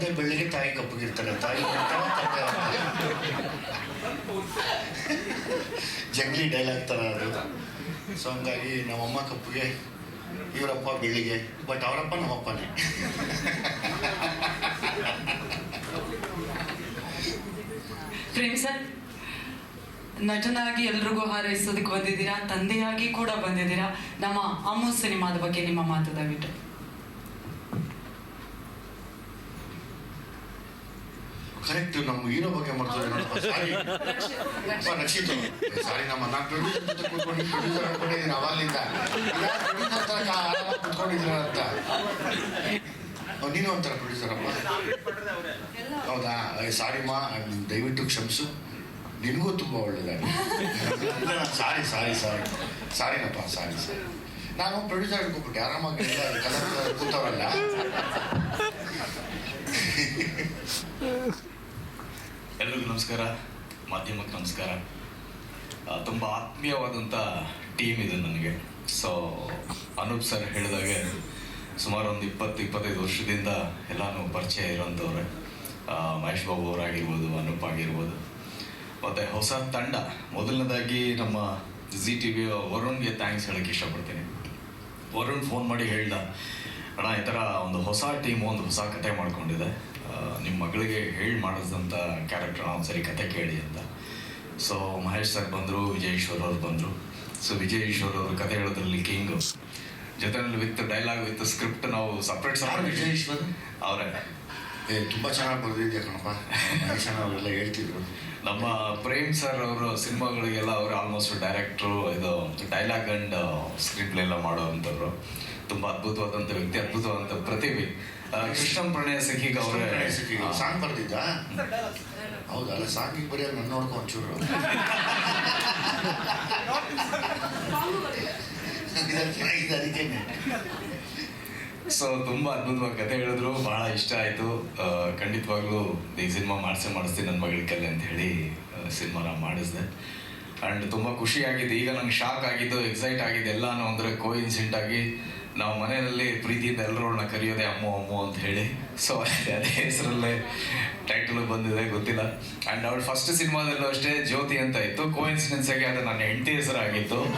ತಂದೆ ಬೆಳ್ಳಿಗೆ ತಾಯಿ ಕಪ್ಪಗಿರ್ತಾರೆ ತಾಯಿ. ಜಂಗ್ಲಿ ಡೈಲಾಗ್ ತರ ಅದು. ಸೊ ಹಂಗಾಗಿ ನಮ್ಮಮ್ಮ ಕಪ್ಪಿಗೆ, ಇವರಪ್ಪ ಬೆಳ್ಳಿಗೆ, ಬಟ್ ಅವರಪ್ಪ ನಮ್ಮಪ್ಪನೇ. ಸರ್, ನಟನಾಗಿ ಎಲ್ರಿಗೂ ಹಾರೈಸೋದಕ್ಕೆ ಬಂದಿದ್ದೀರಾ? ತಂದೆಯಾಗಿ ಕೂಡ ಬಂದಿದ್ದೀರಾ? ನಮ್ಮ ಅಮ್ಮು ಸಿನಿಮಾದ ಬಗ್ಗೆ ನಿಮ್ಮ ಮಾತು ದಯವಿಟ್ಟು. ಕರೆಕ್ಟ್ ನಮ್ಮ ಹೀರೋ ಬಗ್ಗೆ ಮಾಡ್ತಾರೆ ರಕ್ಷಿತ್ ಸಾರಿ, ನಮ್ಮ ನಾಲ್ಕು ಪ್ರೊಡ್ಯೂಸರ್ ಕೂತ್ಕೊಂಡು ಪ್ರೊಡ್ಯೂಸರ್ ಅಂತ. ನೀನು ಒಂಥರ ಪ್ರೊಡ್ಯೂಸರ್ ಅಪ್ಪ. ಹೌದಾ? ಸಾರಿ, ಮಾ, ದಯವಿಟ್ಟು ಕ್ಷಮಿಸು. ನಿನಗೂ ತುಂಬ ಒಳ್ಳೇದಾಗಿ ಸಾರಿ ಸಾರಿ ಸಾರಿ. ಸಾರಿನಪ್ಪ, ಸಾರಿ ಸಾರಿ. ನಾನು ಪ್ರೊಡ್ಯೂಸರ್ ಹಿಡ್ಕೊಬಿಟ್ಟೆ ಆರಾಮಾಗಿ ಕಲರ್ ಕೂತವರಲ್ಲ. ಎಲ್ರಿಗೂ ನಮಸ್ಕಾರ, ಮಾಧ್ಯಮಕ್ಕೆ ನಮಸ್ಕಾರ. ತುಂಬ ಆತ್ಮೀಯವಾದಂಥ ಟೀಮ್ ಇದೆ ನನಗೆ. ಸೊ ಅನೂಪ್ ಸರ್ ಹೇಳಿದಾಗೆ ಸುಮಾರು ಒಂದು ಇಪ್ಪತ್ತು, ಇಪ್ಪತ್ತೈದು ವರ್ಷದಿಂದ ಎಲ್ಲನೂ ಪರಿಚಯ ಇರೋಂಥವ್ರೆ. ಮಹೇಶ್ ಬಾಬು ಅವರಾಗಿರ್ಬೋದು, ಅನೂಪ್ ಆಗಿರ್ಬೋದು. ಮತ್ತು ಹೊಸ ತಂಡ, ಮೊದಲನೇದಾಗಿ ನಮ್ಮ ಜಿ ಟಿ ವಿ ವರುಣ್ಗೆ ಥ್ಯಾಂಕ್ಸ್ ಹೇಳೋಕ್ಕೆ ಇಷ್ಟಪಡ್ತೀನಿ. ವರುಣ್ ಫೋನ್ ಮಾಡಿ ಹೇಳ್ದ. ಅಣ್ಣ ಈ ಥರ ಒಂದು ಹೊಸ ಟೀಮು ಒಂದು ಹೊಸ ಕತೆ ಮಾಡ್ಕೊಂಡಿದೆ. ನಿಮ್ಮ ಮಗಳಿಗೆ ಹೇಳಿ ಮಾಡಿಸಿದಂಥ ಕ್ಯಾರೆಕ್ಟರ್ ಒಂದು ಸರಿ ಕತೆ ಕೇಳಿ ಅಂತ. ಸೊ ಮಹೇಶ್ ಸರ್ ಬಂದರು ವಿಜಯ್ ಈಶ್ವರ್ ಅವ್ರು ಬಂದರು. ಸೊ ವಿಜಯ್ ಈಶ್ವರ್ ಅವರು ಕತೆ ಹೇಳೋದ್ರಲ್ಲಿ ಕಿಂಗು ಜೊತೆಯಲ್ಲಿ ವಿತ್ ಡೈಲಾಗ್ ವಿತ್ ಸ್ಕ್ರಿಪ್ಟ್ ನಾವು ಸಪ್ರೇಟ್ ಸಪ್ರೇಟ್ ವಿಜಯ್ ಈಶ್ವರ್? ಅವರೇ. ತುಂಬ ಚೆನ್ನಾಗಿ ಬರೆದಿದ್ದೆ ಕಣಪ್ಪ. ಅವರೆಲ್ಲ ಹೇಳ್ತಿದ್ರು. ನಮ್ಮ ಪ್ರೇಮ್ ಸರ್ ಅವರು ಸಿನಿಮಾಗಳಿಗೆಲ್ಲ ಅವರು ಆಲ್ಮೋಸ್ಟ್ ಡೈರೆಕ್ಟ್ರು ಇದು ಡೈಲಾಗ್ ಅಂಡ್ ಸ್ಕ್ರಿಪ್ಟ್ ಎಲ್ಲ ಎಲ್ಲ ಮಾಡೋವಂಥವ್ರು ತುಂಬ ಅದ್ಭುತವಾದಂತ ವ್ಯಕ್ತಿ ಅದ್ಭುತವಾದಂತ ಪ್ರತಿಭೆ. ಕೃಷ್ಣ ಪ್ರಣಯ ಸಖಿಗ ಅವರ. ಸಾಂಗ್ ಬರ್ದಿದ್ದ ಹೌದಾ? ಅಲ್ಲ ಸಾಂಗಿಗೆ ಬರೆಯೋದು ನನ್ನ ನೋಡ್ಕೊ ಒಂಚೂರು. ಅದಕ್ಕೇನೆ. ಸೊ ತುಂಬ ಅದ್ಭುತವಾಗಿ ಕತೆ ಹೇಳಿದ್ರು. ಬಹಳ ಇಷ್ಟ ಆಯಿತು. ಖಂಡಿತವಾಗ್ಲೂ ಈ ಸಿನಿಮಾ ಮಾಡಿಸೇ ಮಾಡಿಸ್ತೀನಿ ನನ್ನ ಮಗಳ ಕಲೆ ಅಂತ ಹೇಳಿ ಸಿನಿಮಾನ ಮಾಡಿಸಿದೆ. ಆ್ಯಂಡ್ ತುಂಬ ಖುಷಿಯಾಗಿದೆ. ಈಗ ನಂಗೆ ಶಾಕ್ ಆಗಿದ್ದು ಎಕ್ಸೈಟ್ ಆಗಿದ್ದು ಎಲ್ಲಾನು ಅಂದರೆ ಕೋ ಇನ್ಸಿಡೆಂಟ್ ಆಗಿ ನಾವು ಮನೆಯಲ್ಲಿ ಪ್ರೀತಿಯಿಂದ ಎಲ್ಲರನ್ನ ಕರೆಯೋದೇ ಅಮ್ಮ ಅಮ್ಮು ಅಂತ ಹೇಳಿ. ಸೊ ಅದೇ ಹೆಸರಲ್ಲೇ ಟೈಟಲ್ ಬಂದಿದೆ ಗೊತ್ತಿಲ್ಲ. ಆ್ಯಂಡ್ ಅವಳು ಫಸ್ಟ್ ಸಿನಿಮಾದಲ್ಲೂ ಅಷ್ಟೇ ಜ್ಯೋತಿ ಅಂತ ಇತ್ತು. ಕೋ ಇನ್ಸಿಡೆನ್ಸ್ ಆಗಿ ಅದು ನನ್ನ ಹೆಂಡತಿ ಹೆಸರಾಗಿತ್ತು.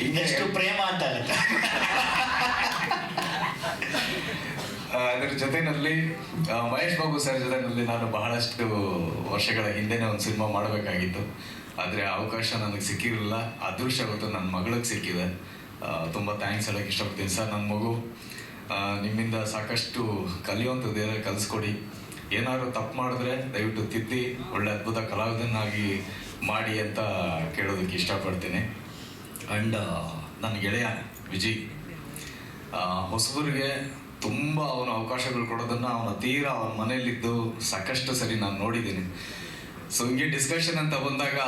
ಇನ್ನೆಷ್ಟು ಪ್ರೇಮ ಅಂತ ಅದ್ರ ಜೊತೆನಲ್ಲಿ ಮಹೇಶ್ ಬಾಬು ಸರ್ ಜೊತೆನಲ್ಲಿ ನಾನು ಬಹಳಷ್ಟು ವರ್ಷಗಳ ಹಿಂದೆನೇ ಒಂದು ಸಿನಿಮಾ ಮಾಡಬೇಕಾಗಿತ್ತು. ಆದರೆ ಅವಕಾಶ ನನಗೆ ಸಿಕ್ಕಿರಲಿಲ್ಲ. ಅದೃಷ್ಟ ಗೊತ್ತು ನನ್ನ ಮಗಳಿಗೆ ಸಿಕ್ಕಿದೆ. ತುಂಬ ಥ್ಯಾಂಕ್ಸ್ ಹೇಳೋಕ್ಕೆ ಇಷ್ಟಪಡ್ತೀನಿ. ಸರ್ ನನ್ನ ಮಗು ನಿಮ್ಮಿಂದ ಸಾಕಷ್ಟು ಕಲಿಯುವಂಥದ್ದು ಕಲಿಸ್ಕೊಡಿ. ಏನಾದರೂ ತಪ್ಪು ಮಾಡಿದ್ರೆ ದಯವಿಟ್ಟು ತಿದ್ದಿ, ಒಳ್ಳೆ ಅದ್ಭುತ ಕಲಾವಿದನಾಗಿ ಮಾಡಿ ಅಂತ ಕೇಳೋದಕ್ಕೆ ಇಷ್ಟಪಡ್ತೀನಿ. ಆ್ಯಂಡ್ ನನ್ನ ಗೆಳೆಯ ವಿಜಯ್ ಹೊಸಬರಿಗೆ ತುಂಬ ಅವನ ಅವಕಾಶಗಳು ಕೊಡೋದನ್ನ ಅವನ ತೀರ ಅವನ ಮನೆಯಲ್ಲಿದ್ದು ಸಾಕಷ್ಟು ಸರಿ ನಾನು ನೋಡಿದ್ದೀನಿ. ಸೊ ಹಿಂಗೆ ಡಿಸ್ಕಷನ್ ಅಂತ ಬಂದಾಗ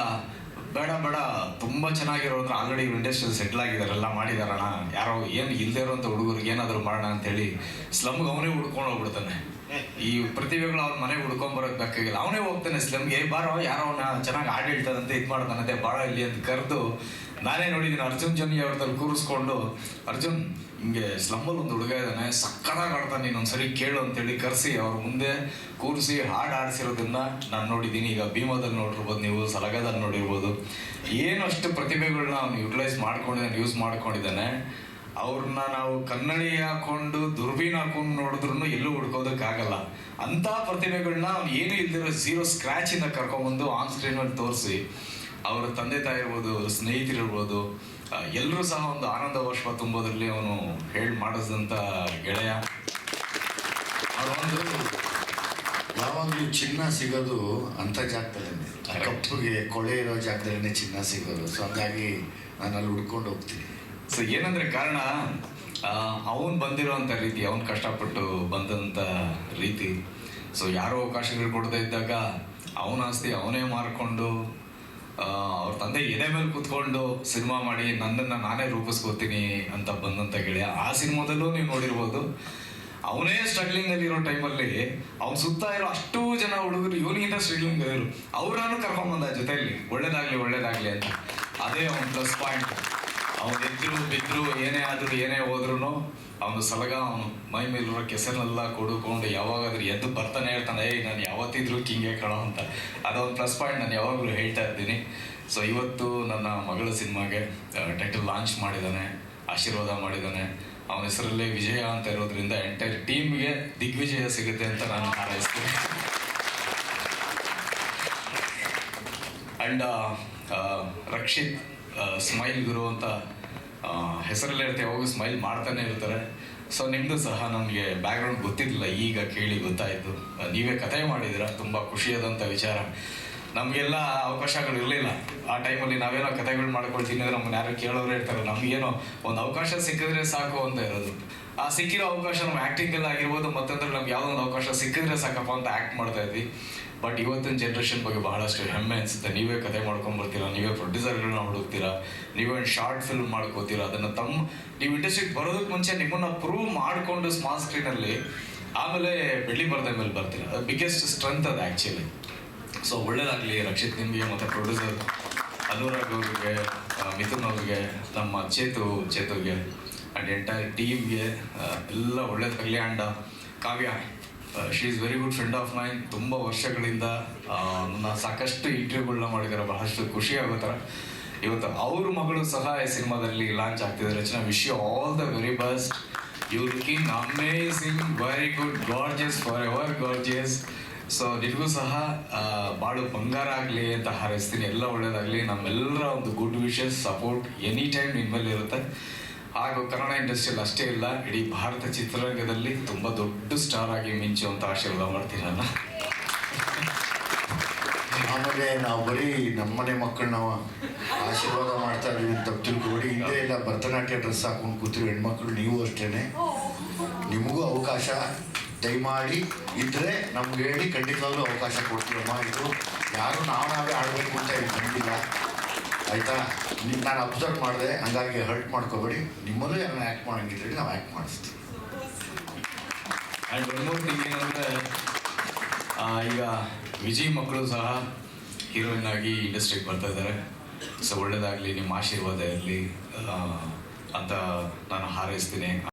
ಬೇಡ ಬೇಡ. ತುಂಬ ಚೆನ್ನಾಗಿರೋ ಅಂದ್ರೆ ಆಲ್ರೆಡಿ ಇಂಡಸ್ಟ್ರಿ ಸೆಟ್ಲ್ ಆಗಿದಾರಲ್ಲ ಮಾಡಿದಾರಣ ಯಾರೋ ಏನು ಇಲ್ಲದೆ ಇರೋಂಥ ಹುಡುಗರಿಗೆ ಏನಾದರೂ ಮಾಡೋಣ ಅಂತೇಳಿ ಸ್ಲಮ್ಗೆ ಅವನೇ ಹುಡ್ಕೊಂಡು ಹೋಗ್ಬಿಡ್ತಾನೆ. ಈ ಪ್ರತಿಭೆಗಳು ಅವ್ನ ಮನೆಗೆ ಹುಡ್ಕೊಂಬರೋದು ಬೇಕಾಗಿಲ್ಲ. ಅವನೇ ಹೋಗ್ತಾನೆ ಸ್ಲಮ್ಗೆ, ಬಾರೋ, ಯಾರೋ ಅವನ ಚೆನ್ನಾಗಿ ಹಾಡು ಹೇಳ್ತಾನಂತೆ ಇದು ಮಾಡ್ತಾನಂತೆ ಬಾಳ ಇಲ್ಲಿ ಅಂತ ಕರೆದು ನಾನೇ ನೋಡಿದ್ದೀನಿ ಅರ್ಜುನ್ ಜನಿ ಅವ್ರದಲ್ಲಿ ಕೂರಿಸ್ಕೊಂಡು, ಅರ್ಜುನ್, ಹಿಂಗೆ ಸ್ಲಮ್ಮಲ್ಲಿ ಒಂದು ಹುಡುಗ ಇದ್ದಾನೆ ಸಕ್ಕತ್ತಾಗಿ ಆಡ್ತಾನೆ ನೀನು ಒಂದ್ಸರಿ ಕೇಳು ಅಂತೇಳಿ ಕರೆಸಿ ಅವ್ರ ಮುಂದೆ ಕೂರಿಸಿ ಹಾಡು ಆಡಿಸಿರೋದನ್ನ ನಾನು ನೋಡಿದ್ದೀನಿ ಈಗ ಭೀಮಾದಲ್ಲಿ ನೋಡಿರ್ಬೋದು ನೀವು, ಸಲಗದಲ್ಲಿ ನೋಡಿರ್ಬೋದು. ಏನು ಅಷ್ಟು ಪ್ರತಿಭೆಗಳನ್ನ ಅವ್ನು ಯುಟಿಲೈಸ್ ಮಾಡ್ಕೊಂಡಿದ್ದಾನೆ ಯೂಸ್ ಮಾಡ್ಕೊಂಡಿದ್ದಾನೆ. ಅವ್ರನ್ನ ನಾವು ಕನ್ನಡಿ ಹಾಕೊಂಡು, ದುರ್ಬೀನ್ ಹಾಕೊಂಡು ನೋಡಿದ್ರು ಎಲ್ಲೂ ಹುಡ್ಕೋದಕ್ಕಾಗಲ್ಲ. ಅಂತ ಪ್ರತಿಭೆಗಳನ್ನ ಅವ್ನು ಏನು ಇಲ್ದಿರೋ ಝೀರೋ ಸ್ಕ್ರಾಚ್ ಇಂದ ಕರ್ಕೊಂಡ್ಬಂದು ಆನ್ ಸ್ಕ್ರೀನ್ ಅಲ್ಲಿ ತೋರಿಸಿ, ಅವರ ತಂದೆ ತಾಯಿ ಇರ್ಬೋದು, ಅವ್ರ ಸ್ನೇಹಿತರಿರ್ಬೋದು ಎಲ್ಲರೂ ಸಹ ಒಂದು ಆನಂದ ವರ್ಷ ತುಂಬೋದ್ರಲ್ಲಿ ಅವನು ಹೇಳಿ ಮಾಡಿಸಿದಂಥ ಗೆಳೆಯ. ಅವನೊಂದು ಯಾವಾಗಲೂ ಚಿನ್ನ ಸಿಗೋದು ಅಂಥ ಜಾಗದಲ್ಲೇ ಕಪ್ಪುಗೆ ಕೊಳೆ ಇರೋ ಜಾಗದಲ್ಲೇ ಚಿನ್ನ ಸಿಗೋದು. ಸೊ ಹಂಗಾಗಿ ನಾನು ಅಲ್ಲಿ ಹುಡ್ಕೊಂಡು ಹೋಗ್ತೀನಿ. ಸೊ ಏನಂದ್ರೆ ಕಾರಣ ಅವನು ಬಂದಿರೋಂಥ ರೀತಿ, ಅವನು ಕಷ್ಟಪಟ್ಟು ಬಂದಂಥ ರೀತಿ. ಸೊ ಯಾರೋ ಅವಕಾಶಗಳು ಕೊಡದೇ ಇದ್ದಾಗ, ಅವನ ಆಸ್ತಿ ಅವನೇ ಮಾರ್ಕೊಂಡು ಅವ್ರ ತಂದೆ ಎದೆ ಮೇಲೆ ಕೂತ್ಕೊಂಡು ಸಿನಿಮಾ ಮಾಡಿ, ನನ್ನನ್ನು ನಾನೇ ರೂಪಿಸ್ಕೋತೀನಿ ಅಂತ ಬಂದಂಥ ಗೆಳೆಯ, ಆ ಸಿನಿಮಾದಲ್ಲೂ ನೀವು ನೋಡಿರ್ಬೋದು. ಅವನೇ ಇರೋ ಟೈಮಲ್ಲಿ ಅವ್ನ ಸುತ್ತ ಇರೋ ಅಷ್ಟು ಜನ ಹುಡುಗರು, ಇವನಿಗಿಂತ ಸ್ಟ್ರಗ್ಲಿಂಗ್ ಇದ್ರು ಅವ್ರನ್ನು ಕರ್ಕೊಂಬಂದ ಜೊತೆಯಲ್ಲಿ, ಒಳ್ಳೇದಾಗಲಿ ಒಳ್ಳೇದಾಗಲಿ ಅಂತ. ಅದೇ ಅವ್ನ ಪ್ಲಸ್ ಪಾಯಿಂಟ್ ಅವನು ಎದ್ರು ಬಿದ್ರು, ಏನೇ ಆದ್ರೂ ಏನೇ ಹೋದ್ರೂ ಅವನು ಸಲಗ ಅವನು ಮೈ ಮೇಲಿರೋ ಕೆಸರನ್ನೆಲ್ಲ ಕೊಡುಕೊಂಡು ಯಾವಾಗಾದ್ರೂ ಎದ್ದು ಬರ್ತಾನೆ ಹೇಳ್ತಾನೆ, ಏಯ್, ನಾನು ಯಾವತ್ತಿದ್ರು ಕಿಂಗೆ ಕಣೋ ಅಂತ. ಅದೊಂದು ಪ್ಲಸ್ ಪಾಯಿಂಟ್ ನಾನು ಯಾವಾಗಲೂ ಹೇಳ್ತಾ ಇದ್ದೀನಿ. ಸೊ ಇವತ್ತು ನನ್ನ ಮಗಳ ಸಿನಿಮಾಗೆ ಟೈಟಲ್ ಲಾಂಚ್ ಮಾಡಿದ್ದಾನೆ, ಆಶೀರ್ವಾದ ಮಾಡಿದ್ದಾನೆ. ಅವನ ಹೆಸರಲ್ಲೇ ವಿಜಯ ಅಂತ ಇರೋದ್ರಿಂದ ಎಂಟೈರ್ ಟೀಮ್ಗೆ ದಿಗ್ವಿಜಯ ಸಿಗುತ್ತೆ ಅಂತ ನಾನು ಹಾರೈಸ್ತೀನಿ. ಅಂಡ್ ರಕ್ಷಿತ್ ಸ್ಮೈಲ್ ಗುರು ಅಂತ ಹೆಸರಲ್ಲೇ ಇರುತ್ತೆ ಯಾವಾಗ ಸ್ಮೈಲ್ ಮಾಡ್ತಾನೆ ಇರ್ತಾರೆ. ಸೊ ನಿಮ್ಮದು ಸಹ ನಮಗೆ ಬ್ಯಾಕ್ಗ್ರೌಂಡ್ ಗೊತ್ತಿರಲಿಲ್ಲ, ಈಗ ಕೇಳಿ ಗೊತ್ತಾಯಿತು. ನೀವೇ ಕಥೆ ಮಾಡಿದಿರ ತುಂಬ ಖುಷಿಯಾದಂಥ ವಿಚಾರ. ನಮಗೆಲ್ಲ ಅವಕಾಶಗಳು ಇರಲಿಲ್ಲ. ಆ ಟೈಮಲ್ಲಿ ನಾವೇನೋ ಕಥೆಗಳು ಮಾಡ್ಕೊಳ್ತೀನಿ ಅಂದರೆ ನಮ್ಮನ್ನ ಯಾರು ಕೇಳೋರು ಇರ್ತಾರೆ. ನಮಗೇನೋ ಒಂದು ಅವಕಾಶ ಸಿಕ್ಕಿದ್ರೆ ಸಾಕು ಅಂತ ಇರೋದು. ಆ, ಸಿಕ್ಕಿರೋ ಅವಕಾಶ ನಮ್ಮ ಆ್ಯಕ್ಟಿಂಗಲ್ಲಿ ಆಗಿರ್ಬೋದು, ಮತ್ತಂದ್ರೆ ನಮ್ಗೆ ಯಾವುದೋ ಒಂದು ಅವಕಾಶ ಸಿಕ್ಕಿದ್ರೆ ಸಾಕಪ್ಪ ಅಂತ ಆ್ಯಕ್ಟ್ ಮಾಡ್ತಾ ಇದ್ವಿ. ಬಟ್ ಇವತ್ತಿನ ಜನ್ರೇಷನ್ ಬಗ್ಗೆ ಬಹಳಷ್ಟು ಹೆಮ್ಮೆ ಅನಿಸುತ್ತೆ. ನೀವೇ ಕತೆ ಮಾಡ್ಕೊಂಡ್ ಬರ್ತೀರಾ ನೀವೇ ಪ್ರೊಡ್ಯೂಸರ್ಗಳನ್ನ ಹುಡುಕ್ತೀರಾ? ನೀವೇ ಒಂದು ಶಾರ್ಟ್ ಫಿಲ್ಮ್ ಮಾಡ್ಕೋತೀರಾ? ಅದನ್ನು ತಮ್ಮ ನೀವು ಇಂಡಸ್ಟ್ರಿಗೆ ಬರೋದಕ್ಕೆ ಮುಂಚೆ ನಿಮ್ಮನ್ನ ಪ್ರೂವ್ ಮಾಡಿಕೊಂಡು ಸ್ಮಾಲ್ ಸ್ಕ್ರೀನಲ್ಲಿ ಆಮೇಲೆ ಬೆಳ್ಳಿ ಬರ್ದ ಮೇಲೆ ಬರ್ತೀರಾ? ಅದು ಬಿಗ್ಗೆಸ್ಟ್ ಸ್ಟ್ರೆಂತ್ ಅದು ಆ್ಯಕ್ಚುಲಿ ಸೊ ಒಳ್ಳೇದಾಗಲಿ ರಕ್ಷಿತ್ ನಿಮಗೆ ಮತ್ತು ಪ್ರೊಡ್ಯೂಸರ್ ಅನುರಾಗ್ ಅವ್ರಿಗೆ ಮಿಥುನ್ ಅವ್ರಿಗೆ ನಮ್ಮ ಚೇತು, ಚೇತುಗೆ ಆ್ಯಂಡ್ ಎಂಟೈರ್ ಟೀಮ್ಗೆ ಎಲ್ಲ ಒಳ್ಳೇದಾಗಲಿ and Kavya. She is very good friend of mine ತುಂಬ ವರ್ಷಗಳಿಂದ ನನ್ನ ಸಾಕಷ್ಟು ಇಂಟರ್ವ್ಯೂಗಳನ್ನ ಮಾಡಿದ್ದಾರೆ ಬಹಳಷ್ಟು ಖುಷಿ ಆಗೋ ಥರ. ಇವತ್ತು ಅವ್ರ ಮಗಳು ಸಹ ಈ ಸಿನಿಮಾದಲ್ಲಿ ಲಾಂಚ್ ಆಗ್ತಿದ್ದಾರೆ. Rachana wish you all the very best you looking amazing very good gorgeous forever gorgeous so ನಿಮಗೂ ಸಹ ಆ, ಬಾಳು ಬಂಗಾರ ಆಗಲಿ ಅಂತ ಹಾರೈಸ್ತೀನಿ. ಎಲ್ಲ ಒಳ್ಳೇದಾಗಲಿ. ನಮ್ಮೆಲ್ಲರ ಒಂದು good wishes support any time ನಿಮ್ಮಲ್ಲಿ ಇರುತ್ತೆ. ಹಾಗೂ ಕನ್ನಡ ಇಂಡಸ್ಟ್ರಿಯಲ್ಲಿ ಅಷ್ಟೇ ಇಲ್ಲ, ಇಡೀ ಭಾರತ ಚಿತ್ರರಂಗದಲ್ಲಿ ತುಂಬ ದೊಡ್ಡ ಸ್ಟಾರ್ ಆಗಿ ಮಿಂಚುವಂತ ಆಶೀರ್ವಾದ ಮಾಡ್ತೀರಲ್ಲ. ಆಮೇಲೆ ನಾವು ಬರೀ ನಮ್ಮನೆ ಮಕ್ಕಳನ್ನ ಆಶೀರ್ವಾದ ಮಾಡ್ತಾ ಇದೀವಿ ಅಂತ ತಿಳ್ಕೊಬೇಡಿ. ಹಿಂದೆ ಎಲ್ಲ ಭರತನಾಟ್ಯ ಡ್ರೆಸ್ ಹಾಕೊಂಡು ಕೂತಿರೋ ಹೆಣ್ಮಕ್ಳು ನೀವು ಅಷ್ಟೇನೆ. ನಿಮಗೂ ಅವಕಾಶ. ದಯಮಾಡಿ ಇದ್ರೆ ನಮ್ಗೆ ಹೇಳಿ ಖಂಡಿತವಾಗ್ಲೂ ಅವಕಾಶ ಕೊಡ್ತೀವಮ್ಮ ಇದು ಯಾರು ನಾವು ನಾವೇ ಆಡಬೇಕು ಅಂತ ಬಂದಿಲ್ಲ ಆಯ್ತಾ? ನಿಮ್ಮ ನಾನು ಅಬ್ಸರ್ವ್ ಮಾಡಿದೆ, ಹಂಗಾಗಿ ಹರ್ಟ್ ಮಾಡ್ಕೋಬೇಡಿ. ನಿಮ್ಮಲ್ಲೂ ಯಾರನ್ನ ಆ್ಯಕ್ಟ್ ಮಾಡಂಗಿದ್ರೆ ನಾವು ಆ್ಯಕ್ಟ್ ಮಾಡಿಸ್ತೀವಿ. ಆ್ಯಂಡ್ ಏನಂದರೆ ಈಗ ವಿಜಯ್ ಮಕ್ಕಳು ಸಹ ಹೀರೋಯಿನ್ ಆಗಿ ಇಂಡಸ್ಟ್ರಿಗೆ ಬರ್ತಾ ಇದ್ದಾರೆ. ಸೊ ಒಳ್ಳೇದಾಗಲಿ, ನಿಮ್ಮ ಆಶೀರ್ವಾದ ಇರಲಿ. ಅಂತ ನಾನು ಹಾರೈಸ್ತೀನಿ.